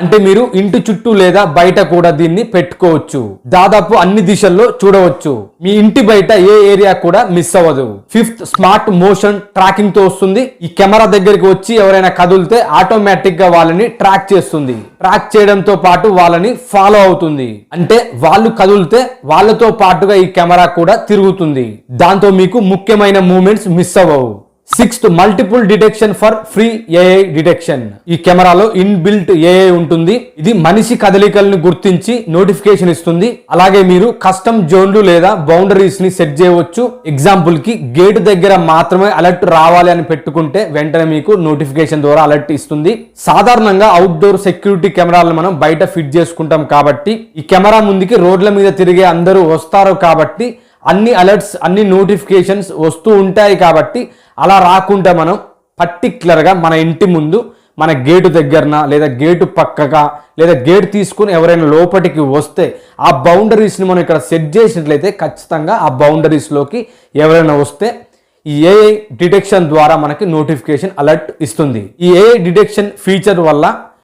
అంటే మీరు ఇంటి చుట్టూ లేదా బయట కూడా దీన్ని పెట్టుకోవచ్చు. దాదాపు అన్ని దిశల్లో చూడవచ్చు. మీ ఇంటి బయట ఏ ఏరియా కూడా మిస్ అవ్వదు. ఫిఫ్త్ స్మార్ట్ మోషన్ ట్రాకింగ్తో వస్తుంది. ఈ కెమెరా దగ్గరికి వచ్చి ఎవరైనా కదిలితే ఆటోమేటిక్గా వాళ్ళని ట్రాక్ చేస్తుంది. ట్రాక్ చేయడంతో పాటు వాళ్ళని ఫాలో అవుతుంది. అంటే వాళ్ళు కదిలితే వాళ్ళతో పాటుగా ఈ కెమెరా కూడా తిరుగుతుంది. దాంతో మీకు ముఖ్యమైన మూమెంట్స్ మిస్ అవ్వవు. Sixth multiple detection for free AI detection. ఈ కెమెరాలో ఇన్ బిల్ట్ ఏఐ ఉంటుంది. ఇది మనిషి కదలికలను గుర్తించి నోటిఫికేషన్ ఇస్తుంది. అలాగే మీరు కస్టమ్ జోన్లు లేదా బౌండరీస్ని సెట్ చేయవచ్చు. ఎగ్జాంపుల్కి గేట్ దగ్గర మాత్రమే అలర్ట్ రావాలి అని పెట్టుకుంటే వెంటనే మీకు నోటిఫికేషన్ ద్వారా అలర్ట్ ఇస్తుంది. సాధారణంగా అవుట్డోర్ సెక్యూరిటీ కెమెరాలను మనం బయట ఫిట్ చేసుకుంటాం కాబట్టి ఈ కెమెరా ముందుకి రోడ్ల మీద తిరిగే అందరూ వస్తారు కాబట్టి అన్ని అలర్ట్స్ అన్ని నోటిఫికేషన్స్ వస్తూ ఉంటాయి కాబట్టి అలా రాకుండా మనం పర్టిక్యులర్గా మన ఇంటి ముందు మన గేటు దగ్గరన లేదా గేటు పక్కగా లేదా గేట్ తీసుకుని ఎవరైనా లోపలికి వస్తే ఆ బౌండరీస్ని మనం ఇక్కడ సెట్ చేసినట్లయితే ఖచ్చితంగా ఆ బౌండరీస్లోకి ఎవరైనా వస్తే ఈ ఏఐ డిటెక్షన్ ద్వారా మనకి నోటిఫికేషన్ అలర్ట్ ఇస్తుంది. ఈ ఏఐ డిటెక్షన్ ఫీచర్ వల్ల